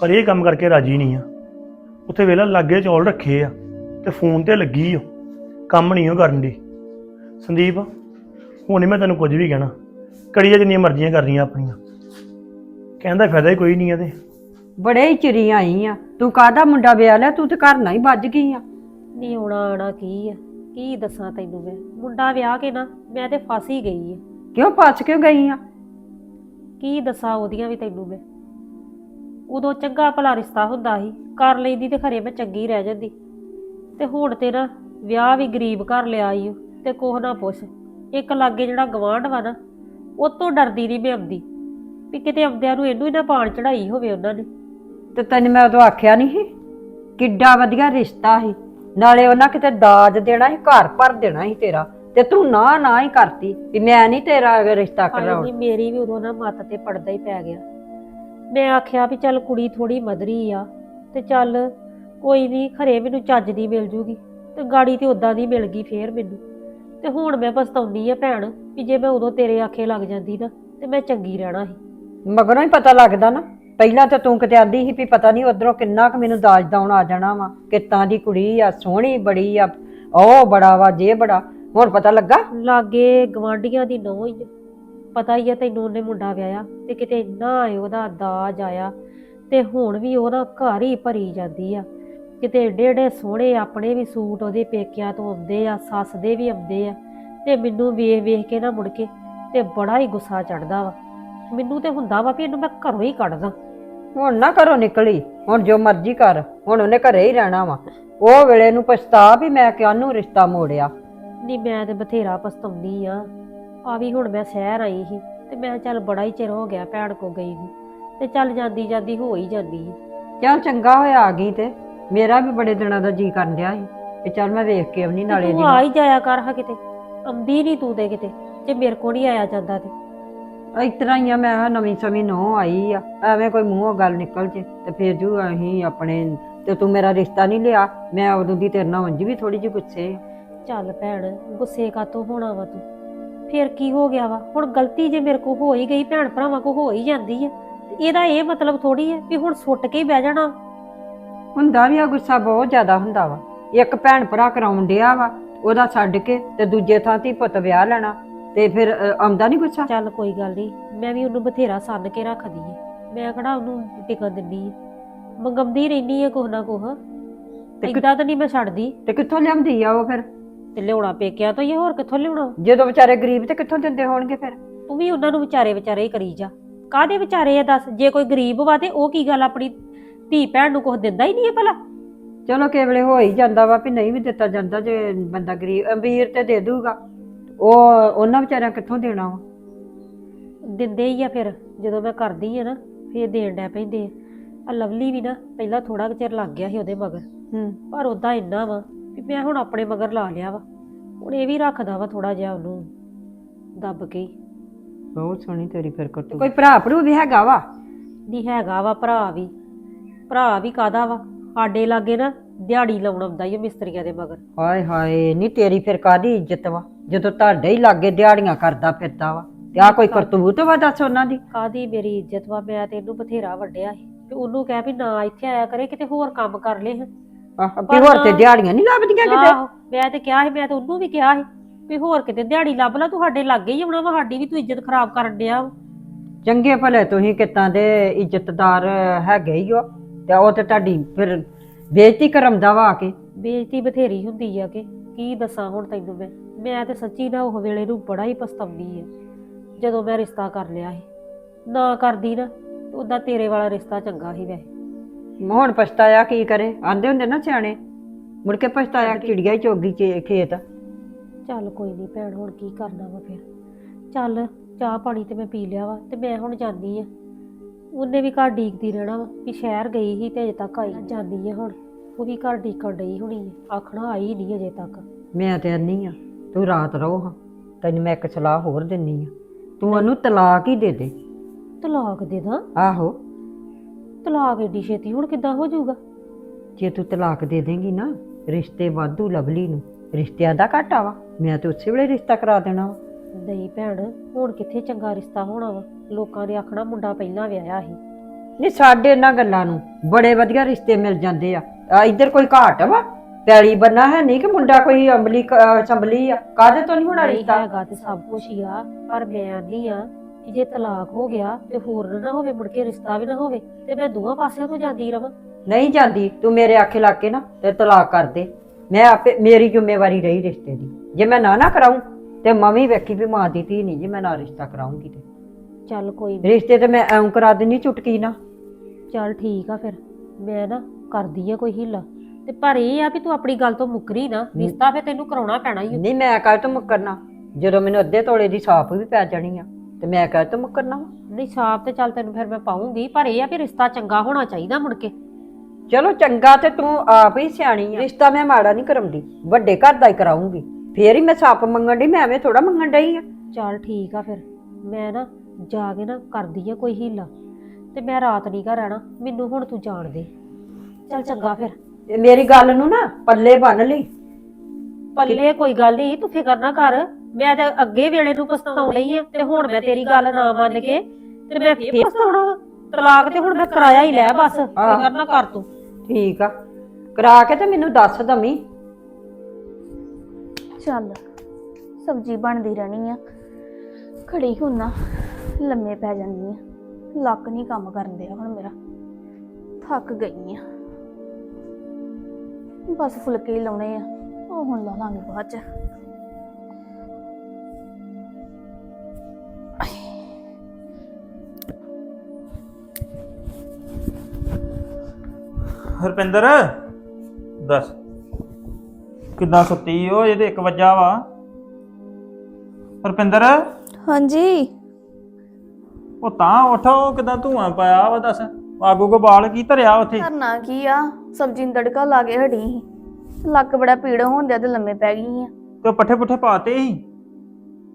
ਪਰ ਇਹ ਕੰਮ ਕਰਕੇ ਰਾਜੀ ਨਹੀਂ ਆ। ਉੱਥੇ ਵੇਲਾ ਲਾਗੇ ਚੌਲ ਰੱਖੇ ਆ ਤੇ ਫੋਨ ਤੇ ਲੱਗੀ ਓ ਕੰਮ ਨਹੀਂ ਉਹ ਕਰਨ ਦੀ। ਸੰਦੀਪ ਹੁਣ ਮੈਂ ਤੈਨੂੰ ਕੁਝ ਵੀ ਕਹਿਣਾ ਕੜੀਆਂ ਜਿੰਨੀਆਂ ਮਰਜ਼ੀਆਂ ਕਰਨੀਆਂ ਆਪਣੀਆਂ। ਕਹਿੰਦਾ ਫਾਇਦਾ ਹੀ ਕੋਈ ਨਹੀਂ ਇਹਦੇ। ਬੜੇ ਹੀ ਚਿਰੀ ਆਈ ਆ। ਤੂੰ ਕਾਹਦਾ ਮੁੰਡਾ ਵਿਆਹ ਲਿਆ? ਤੂੰ ਤੇ ਘਰ ਨਾ ਹੀ ਵੱਜ ਗਈ ਆ। ਨਹੀਂ ਆਉਣਾ ਆਣਾ ਕੀ ਆ? ਕੀ ਦੱਸਾਂ ਤੈਨੂੰ ਮੈਂ? ਮੁੰਡਾ ਵਿਆਹ ਕੇ ਨਾ ਮੈਂ ਤੇ ਫਸ ਹੀ ਗਈ ਆ। ਕਿਉਂ ਪਛ ਕਿਉਂ ਗਈ ਆ? ਕੀ ਦੱਸਾਂ ਉਹਦੀਆਂ ਵੀ ਤੈਨੂੰ ਮੈਂ। ਉਦੋਂ ਚੰਗਾ ਭਲਾ ਰਿਸ਼ਤਾ ਹੁੰਦਾ ਸੀ ਕਰ ਲੈਂਦੀ ਤੇ ਖਰੇ ਮੈਂ ਚੰਗੀ ਰਹਿ ਜਾਂਦੀ। ਤੇ ਹੁਣ ਤੇ ਨਾ ਵਿਆਹ ਵੀ ਗਰੀਬ ਘਰ ਲਿਆ ਈ ਓ, ਤੇ ਕੋਹ ਨਾ ਪੁੱਛ। ਇੱਕ ਲਾਗੇ ਜਿਹੜਾ ਗਵਾਂਢ ਵਾ ਨਾ ਉਹ ਤੋਂ ਡਰਦੀ ਨਹੀਂ ਮੈਂ ਆਉਂਦੀ। ਵੀ ਕਿਤੇ ਆਉਂਦਿਆਂ ਨੂੰ ਇਹਨੂੰ ਹੀ ਨਾ ਪਾਣ ਚੜਾਈ ਹੋਵੇ ਉਹਨਾਂ ਨੇ। ਤੇ ਤੈਨੂੰ ਮੈਂ ਉਦੋਂ ਆਖਿਆ ਨਹੀਂ ਸੀ ਕਿੱਡਾ ਵਧੀਆ ਰਿਸ਼ਤਾ ਸੀ। ਨਾਲੇ ਉਹਨਾਂ ਕਿਤੇ ਦਾਜ ਦੇਣਾ ਸੀ ਘਰ ਭਰ ਦੇਣਾ ਸੀ ਤੇਰਾ। ਤੇ ਤੂੰ ਨਾ ਨਾ ਹੀ ਕਰਤੀ ਵੀ ਮੈਂ ਨਹੀਂ ਤੇਰਾ ਰਿਸ਼ਤਾ ਕਰਾਉਣਾ। ਨੀ ਮੇਰੀ ਵੀ ਉਦੋਂ ਨਾ ਮੱਤ ਤੇ ਪੜਦਾ ਹੀ ਪੈ ਗਿਆ। ਮੈਂ ਆਖਿਆ ਵੀ ਚੱਲ ਕੁੜੀ ਥੋੜੀ ਮਦਰੀ ਆ ਤੇ ਚੱਲ ਕੋਈ ਨਹੀਂ ਖਰੇ ਮੈਨੂੰ ਚੱਜ ਦੀ ਮਿਲ ਜੂਗੀ ਤੇ ਗਾੜੀ ਤੇ ਉਦਾਂ ਦੀ ਮਿਲ ਗਈ ਫੇਰ ਮੈਨੂੰ। ਤੇ ਹੁਣ ਮੈਂ ਪਛਤਾਉਣੀ ਆ ਭੈਣ ਵੀ ਜੇ ਮੈਂ ਉਦੋਂ ਤੇਰੇ ਆਖੇ ਲੱਗ ਜਾਂਦੀ ਨਾ ਤੇ ਮੈਂ ਚੰਗੀ ਰਹਿਣਾ ਸੀ। ਮਗਰੋਂ ਹੀ ਪਤਾ ਲੱਗਦਾ ਨਾ। ਪਹਿਲਾਂ ਤਾਂ ਤੂੰ ਕਿਤੇ ਆਂਦੀ ਸੀ ਵੀ ਪਤਾ ਨਹੀਂ ਉਧਰੋਂ ਕਿੰਨਾ ਕੁ ਮੈਨੂੰ ਦਾਜ ਦਾਉਣ ਆ ਜਾਣਾ ਵਾ ਕਿੱਤਾਂ ਦੀ ਕੁੜੀ ਆ ਸੋਹਣੀ ਬੜੀ ਆ ਉਹ ਬੜਾ ਵਾ ਜੇ ਬੜਾ। ਹੁਣ ਪਤਾ ਲੱਗਾ? ਲਾਗੇ ਗਵਾਂਢੀਆਂ ਦੀ ਨੌਂ ਹੀ ਆ। ਪਤਾ ਹੀ ਆ ਤੈਨੂੰ ਉਹਨੇ ਮੁੰਡਾ ਵਿਆਹਿਆ ਤੇ ਕਿਤੇ ਇੰਨਾ ਆਏ ਉਹਦਾ ਦਾਜ ਆਇਆ ਤੇ ਹੁਣ ਵੀ ਉਹਦਾ ਘਰ ਹੀ ਭਰੀ ਜਾਂਦੀ ਆ। ਕਿਤੇ ਏਡੇ ਏਡੇ ਸੋਹਣੇ ਆਪਣੇ ਵੀ ਸੂਟ ਉਹਦੇ ਪੇਕਿਆਂ ਤੋਂ ਆਉਂਦੇ ਆ ਸੱਸ ਦੇ ਵੀ ਆਉਂਦੇ ਆ ਤੇ ਮੈਨੂੰ ਵੇਖ ਵੇਖ ਕੇ ਨਾ ਮੁੜ ਕੇ ਤੇ ਬੜਾ ਹੀ ਗੁੱਸਾ ਚੜਦਾ ਵਾ। ਮੈਨੂੰ ਤੇ ਹੁੰਦਾ ਵਾ ਵੀ ਇਹਨੂੰ ਮੈਂ ਘਰੋਂ ਹੀ ਕੱਢਦਾ ਹੁਣ ਨਾ ਘਰੋਂ ਨਿਕਲੀ ਹੁਣ ਜੋ ਮਰਜ਼ੀ ਕਰ ਹੁਣ ਉਹਨੇ ਘਰੇ ਹੀ ਰਹਿਣਾ ਵਾ। ਉਹ ਵੇਲੇ ਨੂੰ ਪਛਤਾ ਵੀ ਮੈਂ ਕਿਹਨੂੰ ਰਿਸ਼ਤਾ ਮੋੜਿਆ। ਨਹੀਂ ਮੈਂ ਤੇ ਬਥੇਰਾ ਪਛਤਾਉਂਦੀ ਆ। ਆ ਵੀ ਹੁਣ ਮੈਂ ਸ਼ਹਿਰ ਆਈ ਸੀ ਤੇ ਮੈਂ ਚੱਲ ਬੜਾ ਹੀ ਚਿਰ ਹੋ ਗਿਆ ਭੈਣ ਕੋ ਗਈ ਨੂੰ ਤੇ ਚੱਲ ਜਾਂਦੀ ਜਾਂਦੀ ਹੋ ਹੀ ਜਾਂਦੀ ਚੱਲ ਚੰਗਾ ਹੋਇਆ ਆ ਗਈ ਤੇ। ਮੇਰਾ ਵੀ ਬੜੇ ਦਿਨਾਂ ਦਾ ਜੀ ਕਰਨ ਡਿਆ ਸੀ ਵੀ ਚੱਲ ਮੈਂ ਵੇਖ ਕੇ ਆਉਣੀ ਨਾਲੇ ਤੂੰ ਦੀ ਆ ਹੀ ਜਾਇਆ ਕਰ ਹਾਂ ਕਿਤੇ। ਆਉਂਦੀ ਨਹੀਂ ਤੂੰ ਤੇ ਕਿਤੇ ਜੇ ਮੇਰੇ ਕੋ ਨਹੀਂ ਆਇਆ ਜਾਂਦਾ ਤੇ। ਇਸ ਤਰ੍ਹਾਂ ਹੀ ਆ ਮੈਂ ਕਿਹਾ ਨਵੀਂ ਸਮੀ ਨੋ ਆਈ ਆ ਐਵੇਂ ਕੋਈ ਮੂੰਹੋਂ ਗੱਲ ਨਿਕਲ ਜੇ ਤੇ ਫੇਰ ਜੂ ਅਸੀਂ ਆਪਣੇ ਤੇ ਤੂੰ ਮੇਰਾ ਰਿਸ਼ਤਾ ਨਹੀਂ ਲਿਆ ਮੈਂ ਉਦੋਂ ਦੀ ਤੇਰੇ ਨਾਲ ਉਂਝ ਵੀ ਥੋੜੀ ਜਿਹੀ ਗੁੱਸੇ ਆ। ਚੱਲ ਭੈਣ ਗੁੱਸੇ ਕਾਤੋਂ ਹੋਣਾ ਵਾ ਤੂੰ। ਫੇਰ ਕੀ ਹੋ ਗਿਆ ਵਾ? ਹੁਣ ਗਲਤੀ ਜੇ ਮੇਰੇ ਕੋ ਹੋ ਹੀ ਗਈ ਭੈਣ ਭਰਾਵਾਂ ਕੋ ਹੋ ਹੀ ਜਾਂਦੀ ਆ। ਤੇ ਇਹਦਾ ਇਹ ਮਤਲਬ ਥੋੜੀ ਹੈ ਵੀ ਹੁਣ ਸੁੱਟ ਕੇ ਹੀ ਬਹਿ ਜਾਣਾ। ਹੁੰਦਾ ਵੀ ਆ ਗੁੱਸਾ ਬਹੁਤ ਜ਼ਿਆਦਾ ਹੁੰਦਾ ਵਾ। ਇੱਕ ਭੈਣ ਭਰਾ ਕਰਾਉਣ ਡਿਆ ਵਾ ਉਹਦਾ ਛੱਡ ਕੇ ਤੇ ਦੂਜੇ ਥਾਂ ਤੇ ਪੁੱਤ ਵਿਆਹ ਲੈਣਾ ਤੇ ਫਿਰ ਅ, ਆਉਂਦਾ ਨਹੀਂ ਗੁੱਸਾ? ਚੱਲ ਕੋਈ ਗੱਲ ਨਹੀਂ ਮੈਂ ਵੀ ਉਹਨੂੰ ਬਥੇਰਾ ਸੰਨ ਕੇ ਰੱਖਦੀ ਆ। ਮੈਂ ਕਿਹੜਾ ਉਹਨੂੰ ਟਿਕਣ ਦਿੰਦੀ ਆ। ਮੰਗਮਦੀ ਰਹਿਨੀ ਆ ਕੁਛ ਨਾ ਕੁਛ। ਤੇ ਕਿ- ਤਾਂ ਨਹੀਂ ਮੈਂ ਛੱਡਦੀ। ਤੇ ਕਿੱਥੋਂ ਲਿਆਉਂਦੀ ਆ ਉਹ ਫਿਰ? ਤੇ ਲਿਆਉਣਾ ਪੇਕਿਆ ਤੋਂ ਹੀ ਆ, ਹੋਰ ਕਿੱਥੋਂ ਲਿਆਉਣਾ? ਜਦੋਂ ਵਿਚਾਰੇ ਗਰੀਬ ਤੇ ਕਿੱਥੋਂ ਦਿੰਦੇ ਹੋਣਗੇ ਫਿਰ? ਤੂੰ ਵੀ ਉਹਨਾਂ ਨੂੰ ਵਿਚਾਰੇ ਵਿਚਾਰੇ ਹੀ ਕਰੀ ਜਾ। ਕਾਦੇ ਵਿਚਾਰੇ ਆ ਦੱਸ? ਜੇ ਕੋਈ ਗਰੀਬ ਵਾ ਤੇ ਉਹ ਕੀ ਗੱਲ ਆਪਣੀ ਧੀ ਭੈਣ ਨੂੰ ਕੁਝ ਦਿੰਦਾ ਹੀ ਨਹੀਂ ਹੈ ਭਲਾ? ਚਲੋ ਕੇਵਲੇ ਹੋ ਹੀ ਜਾਂਦਾ ਵਾ ਵੀ ਨਹੀਂ ਵੀ ਦਿੱਤਾ ਜਾਂਦਾ ਜੇ ਬੰਦਾ ਗਰੀਬ ਅਮੀਰ ਤੇ ਦੇ ਦੂਗਾ। ਉਹ ਉਹਨਾਂ ਵਿਚਾਰਿਆਂ ਕਿੱਥੋਂ ਦੇਣਾ ਵਾ? ਦਿੰਦੇ ਹੀ ਆ ਫਿਰ। ਜਦੋਂ ਮੈਂ ਕਰਦੀ ਆ ਨਾ ਫੇਰ ਦੇਣ ਡੈ ਪੈਂਦੇ ਆ। ਲਵਲੀ ਵੀ ਨਾ ਪਹਿਲਾਂ ਥੋੜਾ ਚਿਰ ਲੱਗ ਗਿਆ ਸੀ ਉਹਦੇ ਮਗਰ। ਹੂੰ। ਪਰ ਉਦਾਂ ਇੰਨਾ ਵਾ ਵੀ ਮੈਂ ਹੁਣ ਆਪਣੇ ਮਗਰ ਲਾ ਲਿਆ ਵਾ। ਹੁਣ ਇਹ ਵੀ ਰੱਖਦਾ ਵਾ ਥੋੜਾ ਜਿਹਾ ਉਹਨੂੰ ਦੱਬ ਕੇ। ਹੀ। ਬਹੁਤ ਸੋਹਣੀ ਤੇਰੀ ਫਿਰ ਕਰਤੂ ਕੋਈ ਭਰਾ ਭਰੂ ਵੀ ਹੈਗਾ ਵਾ? ਨਹੀਂ ਹੈਗਾ ਵਾ ਭਰਾ ਵੀ। ਭਰਾ ਵੀ ਕਾਦਾ ਵਾ? ਸਾਡੇ ਲਾਗੇ ਨਾ ਦਿਹਾੜੀ ਲਾਉਣ ਆਉਂਦਾ ਹੀ ਮਿਸਤਰੀਆਂ ਦੇ ਮਗਰ। ਹਾਏ ਹਾਏ ਨਹੀਂ ਤੇਰੀ ਫਿਰ ਕਾਦੀ ਇੱਜ਼ਤ ਵਾ? ਜਦੋਂ ਤੁਹਾਡੇ ਹੀ ਲਾਗੇ ਦਿਹਾੜੀਆਂ ਕਰਦਾ ਫਿਰਦਾ ਵਾ। ਤੇ ਆ ਕੋਈ ਕਰਤੂਤ ਵਾ ਦੱਸ ਉਹਨਾਂ ਦੀ? ਕਾਦੀ ਮੇਰੀ ਇੱਜ਼ਤ ਵਾ? ਮੈਂ ਤੇ ਇਹਨੂੰ ਬਥੇਰਾ ਵੱਡਿਆ ਸੀ। ਤੇ ਉਹਨੂੰ ਕਹਿ ਵੀ ਨਾ ਇੱਥੇ ਆਇਆ ਕਰੇ ਕਿਤੇ ਹੋਰ ਕੰਮ ਕਰ ਲੈ ਆਹ, ਵੀ ਹੋਰ ਤੇ ਦਿਹਾੜੀਆਂ ਨਹੀਂ ਲੱਭਦੀਆਂ ਕਿਤੇ? ਆਹੋ ਮੈਂ ਤੇ ਕਿਹਾ ਸੀ ਮੈਂ ਤੇ ਉਹਨੂੰ ਵੀ ਕਿਹਾ ਸੀ ਵੀ ਹੋਰ ਕਿਤੇ ਦਿਹਾੜੀ ਲੱਭ ਲਾ ਤੁਹਾਡੇ ਲਾਗੇ ਹੀ ਆਉਣਾ ਵਾ ਸਾਡੀ ਵੀ ਤੂੰ ਇੱਜ਼ਤ ਖਰਾਬ ਕਰਨ ਡਿਆ ਵਾ। ਚੰਗੇ ਭਲੇ ਤੁਸੀਂ ਕਿਤਾਂ ਦੇ ਇੱਜ਼ਤਦਾਰ ਹੈਗੇ ਹੀ ਹੋ ਤੇ ਉਹ ਤੇ ਤੁਹਾਡੀ ਫਿਰ ਬੇਇੱਜ਼ਤੀ ਕਰਮਦਾ ਵਾ ਆ ਕੇ। ਬੇਇੱਜ਼ਤੀ ਬਥੇਰੀ ਹੁੰਦੀ ਆ ਕਿ ਕੀ ਦੱਸਾਂ ਹੁਣ ਤੈਨੂੰ ਮੈਂ? ਮੈਂ ਤੇ ਸੱਚੀ ਨਾ ਉਹ ਵੇਲੇ ਨੂੰ ਬੜਾ ਹੀ ਪਛਤਾਉਂਦੀ ਆ ਜਦੋਂ ਮੈਂ ਰਿਸ਼ਤਾ ਕਰ ਲਿਆ ਸੀ। ਨਾ ਕਰਦੀ ਨਾ ਉਹਦਾ ਤੇਰੇ ਵਾਲਾ ਰਿਸ਼ਤਾ ਚੰਗਾ ਸੀ ਵੈਸੇ। ਹੁਣ ਪਛਤਾਇਆ ਕੀ ਕਰੇ? ਆਂਦੇ ਹੁੰਦੇ ਨਾ ਸਿਆਣੇ। ਮੁੜ ਕੇ ਪਛਤਾਇਆ ਚਿੜੀਆ ਹੀ ਚੋਗੀ ਚ ਖੇਤ। ਚੱਲ ਕੋਈ ਨਹੀਂ ਭੈਣ ਹੁਣ ਕੀ ਕਰਨਾ ਵਾ ਫਿਰ। ਚੱਲ ਚਾਹ ਪਾਣੀ ਤੇ ਮੈਂ ਪੀ ਲਿਆ ਵਾ ਤੇ ਮੈਂ ਹੁਣ ਜਾਂਦੀ ਆ। ਉਹਨੇ ਵੀ ਘਰ ਡੀਕਦੀ ਰਹਿਣਾ ਵਾ ਵੀ ਸ਼ਹਿਰ ਗਈ ਸੀ ਤੇ ਅਜੇ ਤੱਕ ਆਈ ਨੀ। ਜਾਂਦੀ ਆ ਹੁਣ। ਉਹ ਵੀ ਘਰ ਡੀਕਣ ਡਈ ਹੋਣੀ ਆ। ਆਖਣਾ ਆਈ ਨਹੀਂ ਅਜੇ ਤੱਕ। ਮੈਂ ਤੇ ਅੰਨੀ ਆ। ਤੂੰ ਰਾਤ ਰਹੋ ਹਾਂ। ਤੈਨੂੰ ਮੈਂ ਇੱਕ ਸਲਾਹ ਹੋਰ ਦਿੰਨੀ ਆ। ਤੂੰ ਉਹਨੂੰ ਤਲਾਕ ਹੀ ਦੇ ਦੇ। ਤਲਾਕ ਦੇ ਦਾਂ? ਆਹੋ। ਤਲਾਕ ਏਡੀ ਛੇਤੀ ਹੁਣ ਕਿੱਦਾਂ ਹੋ ਜਾਊਗਾ? ਜੇ ਤੂੰ ਤਲਾਕ ਦੇ ਦੇਂਗੀ ਨਾ ਰਿਸ਼ਤੇ ਵਾਧੂ ਲਵਲੀ ਨੂੰ ਰਿਸ਼ਤਿਆਂ ਦਾ ਘਾਟਾ ਵਾ ਮੈਂ ਤੇ ਉਸੇ ਵੇਲੇ ਰਿਸ਼ਤਾ ਕਰਾ ਦੇਣਾ ਵਾ। ਨਹੀਂ ਭੈਣ ਹੁਣ ਕਿੱਥੇ ਚੰਗਾ ਰਿਸ਼ਤਾ ਹੋਣਾ ਵਾ? ਲੋਕਾਂ ਦੇ ਆਖਣਾ ਮੁੰਡਾ ਪਹਿਲਾਂ ਵਿਆਹਿਆ ਸੀ। ਨਹੀਂ ਸਾਡੇ ਇਹਨਾਂ ਗੱਲਾਂ ਨੂੰ ਬੜੇ ਵਧੀਆ ਰਿਸ਼ਤੇ ਮਿਲ ਜਾਂਦੇ ਆ। ਆ ਇੱਧਰ ਕੋਈ ਘਾਟ ਵਾ? ਪੈਲੀ ਬੰਨਾ ਹੈ ਨਹੀਂ ਕਿ ਮੁੰਡਾ ਕੋਈ ਅੰਬਲੀ ਕ- ਸੰਭਲੀ ਆ? ਕਾਹਦੇ ਤੋਂ ਨਹੀਂ ਹੋਣਾ ਨਹੀਂ ਰਿਸ਼ਤਾ? ਹੈਗਾ ਤੇ ਸਭ ਕੁਝ ਹੀ ਆ ਪਰ ਮੈਂ ਆਂਦੀ ਆ। ਕਿ ਜੇ ਤਲਾਕ ਹੋ ਗਿਆ ਤੇ ਹੋਰ ਨਾ ਹੋਵੇ ਮੁੜ ਕੇ ਰਿਸ਼ਤਾ ਵੀ ਨਾ ਹੋਵੇ ਤੇ ਮੈਂ ਦੋਵਾਂ ਪਾਸਿਆਂ ਤੋਂ ਜਾਂਦੀ ਰਵਾਂ। ਨਹੀਂ ਜਾਂਦੀ ਤੂੰ ਮੇਰੇ ਆਖੇ ਲੱਗ ਕੇ ਨਾ ਤੇ ਤਲਾਕ ਕਰ ਦੇ। ਮੈਂ ਆਪੇ ਮੇਰੀ ਜ਼ਿੰਮੇਵਾਰੀ ਰਹੀ ਰਿਸ਼ਤੇ ਦੀ। ਜੇ ਮੈਂ ਨਾ ਨਾ ਕਰਾਉਂ ਤੇ ਮੰਮੀ ਵੇਖੀ ਵੀ ਮਾਂ ਦੀ ਧੀ ਨਹੀਂ ਜੇ ਮੈਂ ਨਾ ਰਿਸ਼ਤਾ ਕਰਾਉਂਗੀ ਤੇ। ਚੱਲ ਕੋਈ ਨੀ, ਰਿਸ਼ਤੇ ਤੇ ਮੈਂ ਐਂ ਕਰਾ ਦਿੰਨੀ ਚੁਟਕੀ ਨਾ। ਚੱਲ ਠੀਕ ਆ ਫਿਰ। ਮੈਂ ਨਾ ਕਰਦੀ ਆ ਕੋਈ ਹਿੱਲਾ। ਤੇ ਪਰ ਇਹ ਆ ਵੀ ਤੂੰ ਆਪਣੀ ਗੱਲ ਤੋਂ ਮੁੱਕਰੀ ਨਾ ਰਿਸ਼ਤਾ ਫਿਰ ਤੈਨੂੰ ਕਰਾਉਣਾ ਪੈਣਾ ਹੀ ਆ। ਨਹੀਂ ਮੈਂ ਕਹਿ ਤੋਂ ਮੁੱਕਰਨਾ? ਜਦੋਂ ਮੈਨੂੰ ਅੱਧੇ ਤੋਲੇ ਦੀ ਸਾਫ਼ ਵੀ ਪੈ ਜਾਣੀ ਆ। ਤੇ ਮੈਂ ਕਹਿ ਤੋਂ ਮੁੱਕਰਨਾ ਵਾ। ਨਹੀਂ ਛਾਪ ਤੇ ਚੱਲ ਤੈਨੂੰ ਫਿਰ ਮੈਂ ਪਾਉਂਗੀ ਪਰ ਇਹ ਆ ਵੀ ਰਿਸ਼ਤਾ ਚੰਗਾ ਹੋਣਾ ਚਾਹੀਦਾ ਮੁੜ ਕੇ। ਚਲੋ ਚੰਗਾ ਤੇ ਤੂੰ ਆਪ ਹੀ ਸਿਆਣੀ ਆ। ਰਿਸ਼ਤਾ ਮੈਂ ਮਾੜਾ ਨਹੀਂ ਕਰਾਉਂਦੀ ਵੱਡੇ ਘਰ ਦਾ ਹੀ ਕਰਾਉਂਗੀ। ਫੇਰ ਹੀ ਮੈਂ ਸਾਪ ਮੰਗਣ ਦੀ ਮੈਂ ਐਵੇਂ ਥੋੜਾ ਮੰਗਣ ਡਈ ਆ। ਚੱਲ ਠੀਕ ਆ ਫਿਰ ਮੈਂ ਨਾ ਜਾ ਕੇ ਨਾ ਕਰਦੀ ਆ ਕੋਈ ਹੀਲਾ। ਤੇ ਮੈਂ ਰਾਤ ਨਹੀਂ ਘਰ ਰਹਿਣਾ ਮੈਨੂੰ ਹੁਣ ਤੂੰ ਜਾਣ ਦੇ। ਚੱਲ ਚੰਗਾ ਫਿਰ। ਮੇਰੀ ਗੱਲ ਨੂੰ ਨਾ ਪੱਲੇ ਬੰਨ ਲਈ। ਪੱਲੇ ਕੋਈ ਗੱਲ ਨਹੀਂ ਤੂੰ ਫਿਕਰ ਨਾ ਕਰ। ਮੈਂ ਤਾਂ ਅੱਗੇ ਵੇਲੇ ਨੂੰ ਪਛਤਾਉਣ ਲਈ ਆ ਤੇ ਹੁਣ ਮੈਂ ਤੇਰੀ ਗੱਲ ਨਾ ਮੰਨ ਕੇ ਤੇ ਮੈਂ ਫੇਰ ਪਛਤਾਉਣਾ ਵਾ। ਤਲਾਕ ਤੇ ਹੁਣ ਮੈਂ ਕਰਾਇਆ ਹੀ ਲੈ ਬਸ ਫਿਕਰ ਨਾ ਕਰ ਤੂੰ। ਠੀਕ ਆ। ਕਰਾ ਕੇ ਤੇ ਮੈਨੂੰ ਦੱਸ ਦਮੀ ਚੱਲ ਸਬਜ਼ੀ ਬਣਦੀ ਰਹਿਣੀ ਆ। ਖੜੀ ਹੁੰਨਾ ਲੰਮੇ ਪੈ ਜਾਂਦੀ ਆ। ਲੱਕ ਨਹੀਂ ਕੰਮ ਕਰਨ ਦਿਆ ਹੁਣ ਮੇਰਾ। ਥੱਕ ਗਈ ਆ। ਬਸ ਫੁਲਕੇ ਹੀ ਲਾਉਣੇ ਆ। ਉਹ ਹੁਣ ਲਾ ਲਾਂਗੇ ਬਾਅਦ ਚ। ਹਰਪਿੰਦਰ ਦੱਸ। ਕਿੱਦਾਂ ਸੁੱਤੀ ਓ? ਇਹ ਤੇ 1 ਵਜਾ ਵਾ। ਹਰਪਿੰਦਰ? ਹਾਂਜੀ। ਉਹ ਤਾਂ ਉਠੋ ਕਿੱਦਾਂ ਧੂਆਂ ਪਾਇਆ ਵਾ ਦੱਸ। ਆਗੂ ਕੋ ਬਾਲ ਕੀ ਧਰਿਆ ਉੱਥੇ? ਕਰਨਾ ਕੀ ਆ? ਸਬਜ਼ੀ ਨੂੰ ਤੜਕਾ ਲਾ ਕੇ ਹਟੀ ਸੀ। ਲੱਕ ਬੜਾ ਪੀੜ ਹੁੰਦਿਆ ਤੇ ਲੰਮੇ ਪੈ ਗਈ ਆ। ਤੇ ਉਹ ਪੱਠੇ ਪੁੱਠੇ ਪਾਤੇ ਸੀ?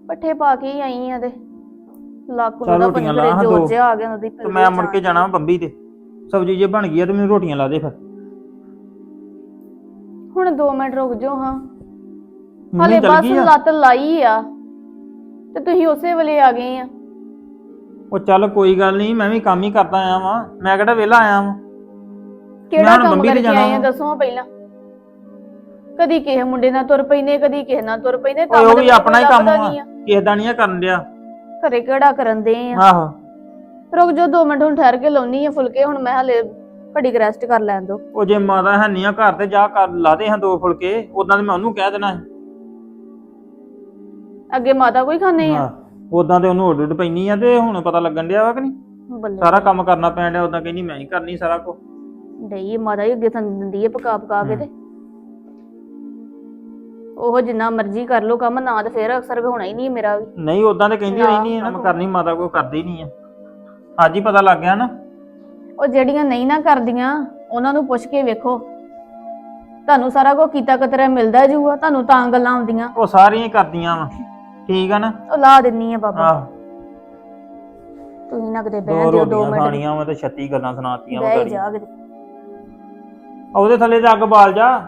ਪੱਠੇ ਪਾ ਕੇ ਹੀ ਆਈ ਆ ਤੇ। ਲੱਕ ਚੱਲ ਨੂੰ ਰੋਟੀਆਂ ਤਾਂ ਜੋਰ। ਜਿਹਾ ਆ ਗਿਆ ਉਹਦੀ ਤੇ ਮੈਂ ਮੁੜ ਕੇ ਜਾਣਾ ਬੰਬੀ ਤੇ। ਸਬਜ਼ੀ ਜੇ ਬਣ ਗਈ ਆ ਤੇ ਮੈਨੂੰ ਰੋਟੀਆਂ ਲਾ ਦੇ ਫਿਰ। ਹੁਣ 2 ਮਿੰਟ ਰੁਕ ਜਾਓ ਹਾਂ। ਮੰਮੀ ਹਲੇ ਚੱਲ ਬਸ ਗਈ ਆ। ਲੱਤ ਲਾਈ ਆ ਤੇ ਤੁਸੀਂ ਉਸੇ ਵੇਲੇ ਆ ਗਏ ਆ। ਉਹ ਚੱਲ ਕੋਈ ਗੱਲ ਨਹੀਂ ਮੈਂ ਵੀ ਕੰਮ ਹੀ ਕਰਦਾ ਆਇਆ ਵਾਂ। ਮੈਂ ਕਿਹੜਾ ਵਿਹਲਾ ਆਇਆ ਵਾਂ। ਕਿਹੜਾ ਹੁਣ ਕੰਮ ਕਰਕੇ ਜਾਣਾ ਆਏ ਆ ਵਾ। ਦੱਸੋ ਹਾਂ ਪਹਿਲਾਂ। ਕਦੀ ਕਿਸੇ ਮੁੰਡੇ ਨਾਲ ਤੁਰ ਪੈਂਦੇ ਕਦੀ ਕਿਸੇ ਨਾਲ ਤੁਰ ਪੈਂਦੇ ਓਏ ਕੰਮ ਉਹ ਵੀ ਆਪਣਾ ਹੀ ਕੰਮ ਵਾ। ਕਿਸੇ ਦਾ ਨਹੀਂ ਆ ਕਰਨ ਡਿਆ। ਘਰੇ ਕਿਹੜਾ ਕਰਨ ਦੇ ਆ? ਆਹੋ। ਰੁਕ ਜਾਓ 2 ਮਿੰਟ ਹੁਣ ਠਹਿਰ ਕੇ ਲਾਉਣੀ ਆ ਫੁਲਕੇ ਹੁਣ ਮੈਂ ਹਲੇ ਘੜੀ ਰੈਸਟ ਕਰ ਲੈਣ ਦੋ ਉਹ ਜੇ ਮਾਤਾ ਹੈ ਨਹੀਂ ਆ ਘਰ ਤੇ ਜਾ ਕਰ ਲਾ ਦੇ ਹਾਂ ਦੋ ਫੁਲਕੇ ਉਦਾਂ ਤੇ ਮੈਂ ਉਹਨੂੰ ਕਹਿ ਦੇਣਾ ਸੀ। ਅੱਗੇ ਮਾਤਾ ਕੋਈ ਖਾਣੇ ਆ? ਉਦਾਂ ਤੇ ਉਹਨੂੰ ਉੱਡ ਪੈਣੀ ਆ ਤੇ ਹੁਣ ਪਤਾ ਲੱਗਣ ਡਿਆ ਵਾ ਕਿ ਨਹੀਂ? ਬੱਲੇ ਸਾਰਾ ਕੰਮ ਕਰਨਾ ਪੈਣ ਡਿਆ ਉਦਾਂ ਕਹਿੰਦੀ ਮੈਂ ਹੀ ਕਰਨੀ ਸਾਰਾ ਕੁਝ ਡਈ ਮਾਤਾ ਹੀ ਅੱਗੇ ਤੁਹਾਨੂੰ ਦਿੰਦੀ ਹੈ ਪਕਾ ਪਕਾ ਕੇ ਤੇ। ਉਹ ਜਿੰਨਾ ਮਰਜ਼ੀ ਕਰ ਲੋ ਕੰਮ ਨਾ ਤੇ ਫੇਰ ਅਕਸਰ ਹੋਣਾ ਹੀ ਨਹੀਂ ਮੇਰਾ ਵੀ। ਨਹੀਂ ਉਦਾਂ ਤੇ ਕਹਿੰਦੀ ਨਾ, ਆ ਕੰਮ ਕਰਨੀ ਮਾਤਾ ਕੋਈ ਕਰਦੀ ਨਹੀਂ ਆ। ਅੱਜ ਹੀ ਪਤਾ ਲੱਗ ਗਿਆ ਨਾ। ਉਹ ਜਿਹੜੀਆਂ ਨਹੀਂ ਨਾ ਕਰਦੀਆਂ ਉਹਨਾਂ ਨੂੰ ਪੁੱਛ ਕੇ ਵੇਖੋ। ਤੁਹਾਨੂੰ ਸਾਰਾ ਕੁਝ ਕੀਤਾ ਕਤਰਾ ਮਿਲਦਾ ਜੂਆ ਤੁਹਾਨੂੰ ਤਾਂ ਗੱਲਾਂ ਆਉਂਦੀਆਂ। ਉਹ ਸਾਰੀਆਂ ਹੀ ਕਰਦੀਆਂ ਵਾ। ਠੀਕ ਆ ਨਾ? ਉਹ ਲਾ ਦਿੰਨੀ ਆ ਬਾਬਾ। ਆਹ। ਤੁਸੀਂ ਨਾ ਕਿਤੇ ਦੋ ਬਹਿ ਦਿਓ 2 ਰੋਟੀਆਂ ਮਿੰਟ। ਖਾਣੀਆਂ ਵਾ ਤੇ 36 ਗੱਲਾਂ ਸੁਣਾਤੀਆਂ ਵਾ ਬਹਿ ਗਾੜੀ ਜਾ ਕਿਤੇ। ਉਹਦੇ ਥੱਲੇ ਤੇ ਅੱਗ ਬਾਲ ਜਾ।